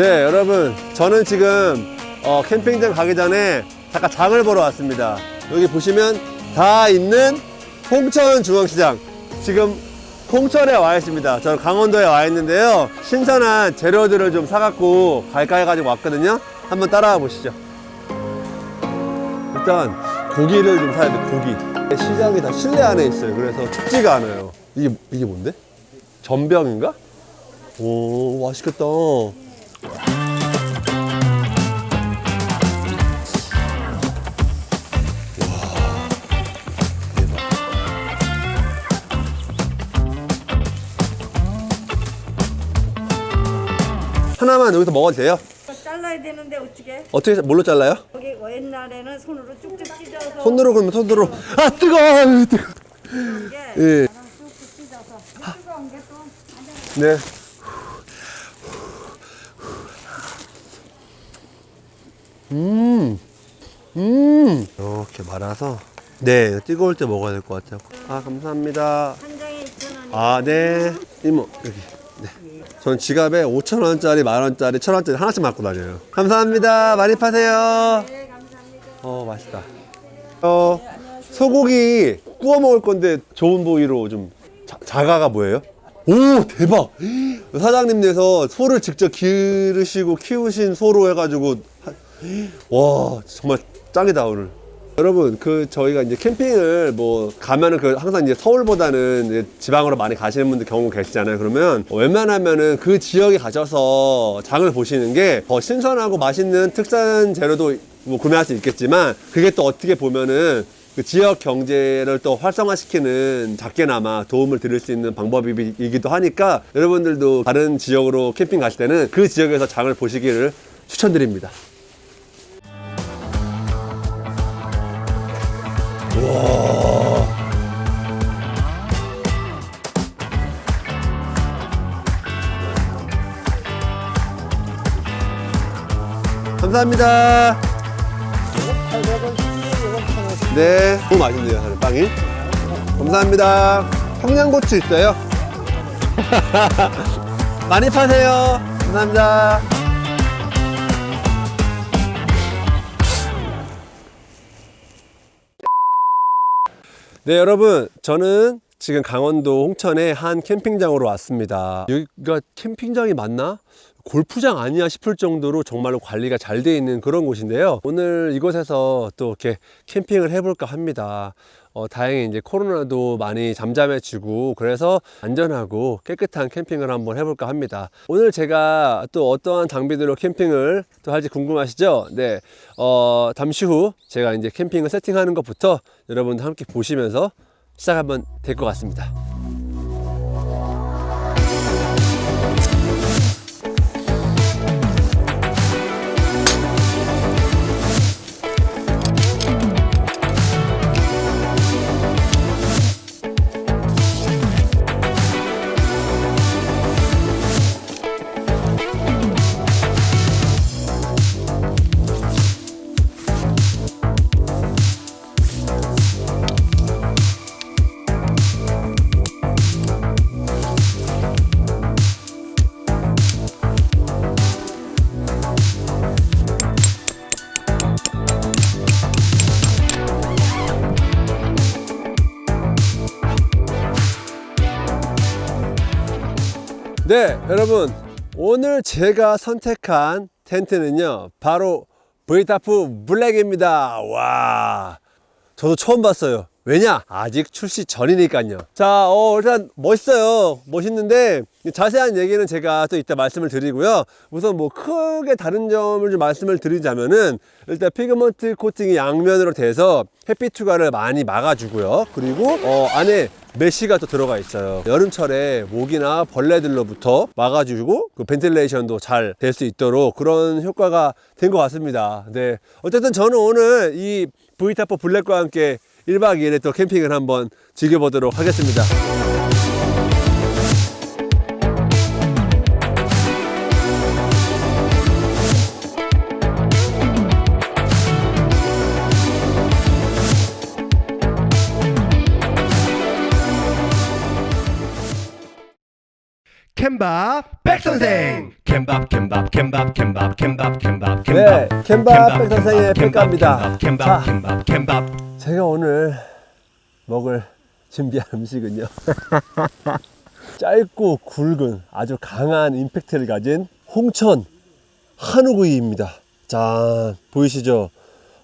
네, 여러분. 저는 지금 어, 캠핑장 가기 전에 잠깐 장을 보러 왔습니다. 여기 보시면 다 있는 홍천 중앙시장. 지금 홍천에 와 있습니다. 저는 강원도에 와 있는데요. 신선한 재료들을 좀 사갖고 갈까 해가지고 왔거든요. 한번 따라와 보시죠. 일단 고기를 좀 사야 돼, 고기. 시장이 다 실내 안에 있어요. 그래서 춥지가 않아요. 이게, 이게 뭔데? 전병인가? 오, 맛있겠다. 하나만 여기서 먹어도 돼요? 잘라야 되는데 어떻게? 어떻게 뭘로 잘라요? 여기 옛날에는 손으로 쭉쭉 찢어서 손으로 그러면 손으로 아 뜨거워 뜨거. 이게 예. 쭉쭉 찢어서 뜨거운 게또 네. 음, 음. 이렇게 말아서 네 뜨거울 때 먹어야 될 것 같아요. 아 감사합니다. 한 장에 2,000원. 아 네. 이모 여기. 네. 저는 지갑에 5천 원짜리, 만 원짜리, 천 원짜리 하나씩 갖고 다녀요. 감사합니다. 많이 파세요. 네, 감사합니다. 어 맛있다. 어 소고기 구워 먹을 건데 좋은 부위로 좀 자, 자가가 뭐예요? 오 대박! 사장님께서 소를 직접 기르시고 키우신 소로 해가지고 하- 와 정말 짱이다 오늘. 여러분 그 저희가 이제 캠핑을 뭐 가면은 그 항상 이제 서울보다는 이제 지방으로 많이 가시는 분들 경우 계시잖아요. 그러면 웬만하면은 그 지역에 가셔서 장을 보시는 게 더 신선하고 맛있는 특산 재료도 뭐 구매할 수 있겠지만 그게 또 어떻게 보면은 그 지역 경제를 또 활성화시키는 작게나마 도움을 드릴 수 있는 방법이기도 하니까 여러분들도 다른 지역으로 캠핑 가실 때는 그 지역에서 장을 보시기를 추천드립니다. 감사합니다. 네, 너무 맛있네요, 빵이. 감사합니다. 청양고추 있어요? 많이 파세요. 감사합니다. 네, 여러분. 저는 지금 강원도 홍천의 한 캠핑장으로 왔습니다. 여기가 캠핑장이 맞나? 골프장 아니야 싶을 정도로 정말로 관리가 잘 돼 있는 그런 곳인데요. 오늘 이곳에서 또 이렇게 캠핑을 해볼까 합니다. 어, 다행히 이제 코로나도 많이 잠잠해지고 그래서 안전하고 깨끗한 캠핑을 한번 해볼까 합니다. 오늘 제가 또 어떠한 장비들로 캠핑을 또 할지 궁금하시죠? 네, 어, 잠시 후 제가 이제 캠핑을 세팅하는 것부터 여러분들 함께 보시면서 시작하면 될것 같습니다. 네, 여러분. 오늘 제가 선택한 텐트는요, 바로 브이타프 블랙입니다. 와. 저도 처음 봤어요. 왜냐? 아직 출시 전이니까요. 자, 어, 일단 멋있어요. 멋있는데 자세한 얘기는 제가 또 이따 말씀을 드리고요. 우선 뭐 크게 다른 점을 좀 말씀을 드리자면은 일단 피그먼트 코팅이 양면으로 돼서 햇빛 투과를 많이 막아주고요. 그리고 어, 안에 메쉬가 또 들어가 있어요. 여름철에 모기나 벌레들로부터 막아주고 그 벤틸레이션도 잘 될 수 있도록 그런 효과가 된 것 같습니다. 네. 어쨌든 저는 오늘 이 브이타퍼 블랙과 함께 1박 2일에 또 캠핑을 한번 즐겨보도록 하겠습니다. 캔밥 백선생 캔밥 캔밥 캔밥 캔밥 캔밥 캔밥 네, 캔밥 백선생의 백가입니다. 캔밥 자. 캔밥 캔밥 제가 오늘 먹을 준비한 음식은요. 짧고 굵은 아주 강한 임팩트를 가진 홍천 한우구이입니다. 짠 보이시죠?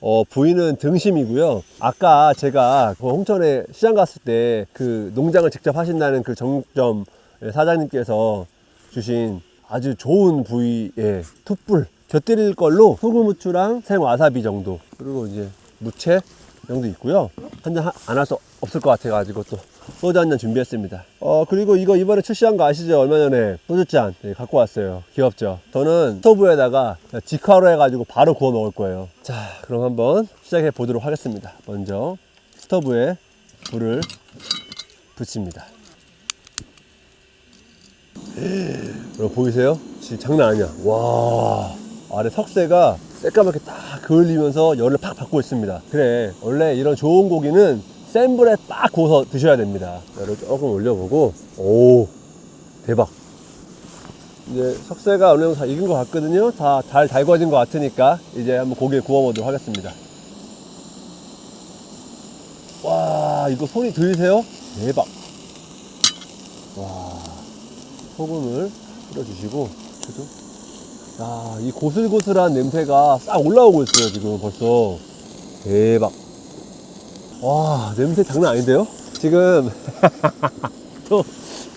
어, 부위는 등심이고요. 아까 제가 그 홍천에 시장 갔을 때 그 농장을 직접 하신다는 그 정점 사장님께서 주신 아주 좋은 부위의 툭불 곁들일 걸로 소금 후추랑 생와사비 정도 그리고 이제 무채 정도 있고요. 한 잔 안 할 수 없을 것 같아가지고 또 소주 한 잔 준비했습니다. 어 그리고 이거 이번에 출시한 거 아시죠? 얼마 전에 소주잔 네, 갖고 왔어요. 귀엽죠? 저는 스토브에다가 직화로 해가지고 바로 구워 먹을 거예요. 자 그럼 한번 시작해 보도록 하겠습니다. 먼저 스토브에 불을 붙입니다. 여러분 보이세요? 진짜 장난 아니야. 와 아래 석쇠가 새까맣게 딱 그을리면서 열을 팍 받고 있습니다. 그래 원래 이런 좋은 고기는 센 불에 딱 구워서 드셔야 됩니다. 열을 조금 올려보고 오 대박. 이제 석쇠가 어느 정도 다 익은 것 같거든요. 다 잘 달궈진 것 같으니까 이제 한번 고기를 구워보도록 하겠습니다. 와 이거 소리 들리세요? 대박. 와 소금을 뿌려주시고 그래도 야, 이 고슬고슬한 냄새가 싹 올라오고 있어요, 지금 벌써. 대박. 와, 냄새 장난 아닌데요? 지금, 또,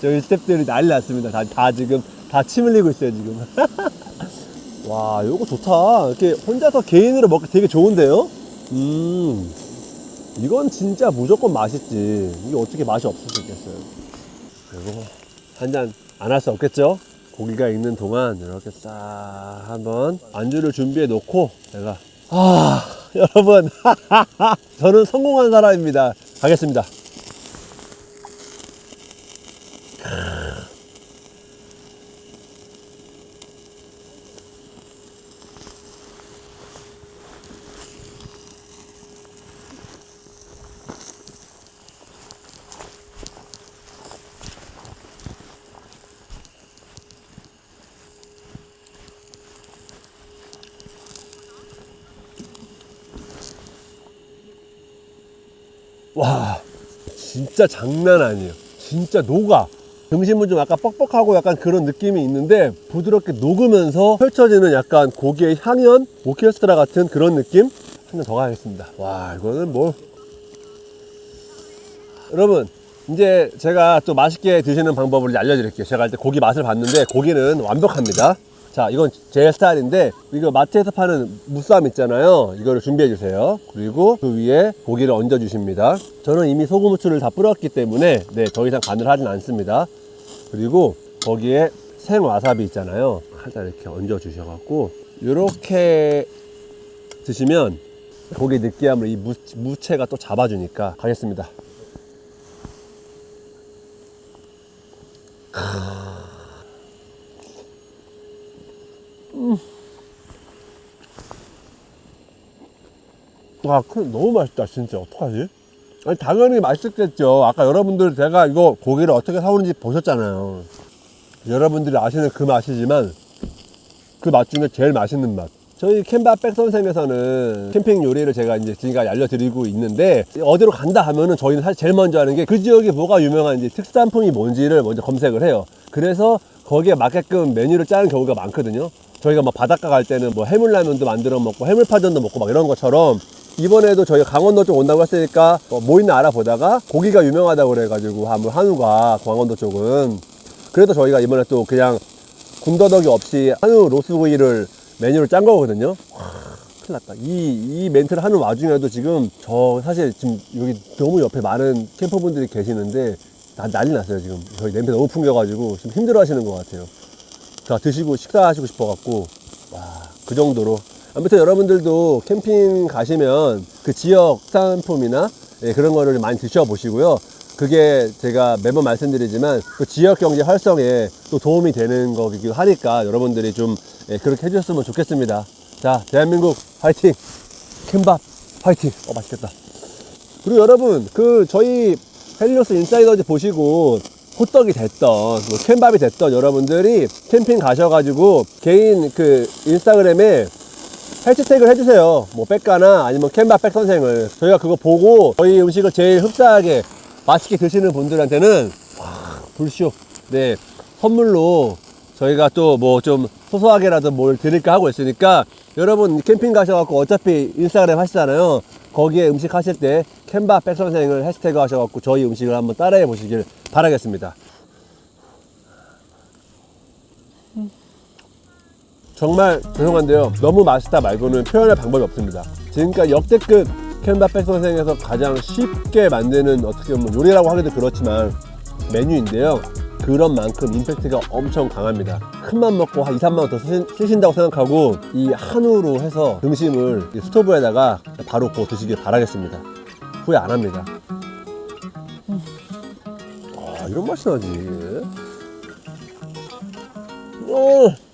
저희 스탭들이 난리 났습니다. 다, 다 지금, 다 침 흘리고 있어요, 지금. 와, 요거 좋다. 이렇게 혼자서 개인으로 먹기 되게 좋은데요? 음, 이건 진짜 무조건 맛있지. 이게 어떻게 맛이 없을 수 있겠어요. 그리고 한 잔 안 할 수 없겠죠? 고기가 익는 동안 이렇게 싹 한번 안주를 준비해 놓고 내가 아 여러분. 저는 성공한 사람입니다. 가겠습니다 와 진짜 장난 아니에요. 진짜 녹아. 등심은 좀 약간 뻑뻑하고 약간 그런 느낌이 있는데 부드럽게 녹으면서 펼쳐지는 약간 고기의 향연 오케스트라 같은 그런 느낌? 한 잔 더 가겠습니다. 와 이거는 뭐. 여러분 이제 제가 또 맛있게 드시는 방법을 알려드릴게요. 제가 일단 고기 맛을 봤는데 고기는 완벽합니다 자 이건 제 스타일인데 이거 마트에서 파는 무쌈 있잖아요. 이거를 준비해 주세요. 그리고 그 위에 고기를 얹어 주십니다. 저는 이미 소금 후추를 다 뿌렸기 때문에 네, 더 이상 간을 하진 않습니다. 그리고 거기에 생와사비 있잖아요. 살짝 이렇게 얹어 주셔갖고 이렇게 드시면 고기 느끼함을 이 무, 무채가 또 잡아주니까 가겠습니다 와, 그 너무 맛있다, 진짜. 어떡하지? 아니, 당연히 맛있겠죠. 아까 여러분들 제가 이거 고기를 어떻게 사오는지 보셨잖아요. 여러분들이 아시는 그 맛이지만 그 맛 중에 제일 맛있는 맛. 저희 캔밥 백 선생에서는 캠핑 요리를 제가 이제 지금까지 알려드리고 있는데 어디로 간다 하면은 저희는 사실 제일 먼저 하는 게 그 지역에 뭐가 유명한지 특산품이 뭔지를 먼저 검색을 해요. 그래서 거기에 맞게끔 메뉴를 짜는 경우가 많거든요. 저희가 뭐 바닷가 갈 때는 뭐 해물라면도 만들어 먹고 해물파전도 먹고 막 이런 것처럼 이번에도 저희가 강원도 쪽 온다고 했으니까 어, 뭐 있나 알아보다가 고기가 유명하다고 그래가지고 한번 한우가 강원도 쪽은 그래도 저희가 이번에 또 그냥 군더더기 없이 한우 로스구이를 메뉴를 짠 거거든요. 와, 큰일 났다. 이, 이 멘트를 하는 와중에도 지금 저 사실 지금 여기 너무 옆에 많은 캠퍼분들이 계시는데 나, 난리 났어요 지금. 저희 냄새 너무 풍겨가지고 좀 힘들어 하시는 것 같아요. 자, 드시고 식사하시고 싶어갖고, 와, 그 정도로. 아무튼 여러분들도 캠핑 가시면 그 지역 상품이나 예, 그런 거를 많이 드셔보시고요. 그게 제가 매번 말씀드리지만 그 지역 경제 활성에 또 도움이 되는 거기도 하니까 여러분들이 좀 예, 그렇게 해주셨으면 좋겠습니다. 자, 대한민국 화이팅! 캔밥 화이팅! 어, 맛있겠다. 그리고 여러분, 그 저희 헬리오스 인사이더즈 보시고 호떡이 됐던 뭐 캔밥이 됐던 여러분들이 캠핑 가셔가지고 개인 그 인스타그램에 해시태그를 해주세요. 뭐 백가나 아니면 캔밥 백 선생을 저희가 그거 보고 저희 음식을 제일 흡사하게 맛있게 드시는 분들한테는 와, 불쇼 네 선물로 저희가 또 뭐 좀 소소하게라도 뭘 드릴까 하고 있으니까 여러분 캠핑 가셔갖고 어차피 인스타그램 하시잖아요. 거기에 음식 하실 때 캔밥 백 선생을 해시태그 하셔갖고 저희 음식을 한번 따라해 보시길 바라겠습니다. 정말 죄송한데요. 너무 맛있다 말고는 표현할 방법이 없습니다. 지금까지 역대급 캔밥 백 선생에서 가장 쉽게 만드는 어떻게 보면 요리라고 하기도 그렇지만 메뉴인데요. 그런 만큼 임팩트가 엄청 강합니다. 큰맘 먹고 한 2, 3만 원 더 쓰신 다고 생각하고 이 한우로 해서 등심을 이 스토브에다가 바로 구워 드시길 바라겠습니다. 후회 안 합니다. 아, 이런 맛이 나지. 어.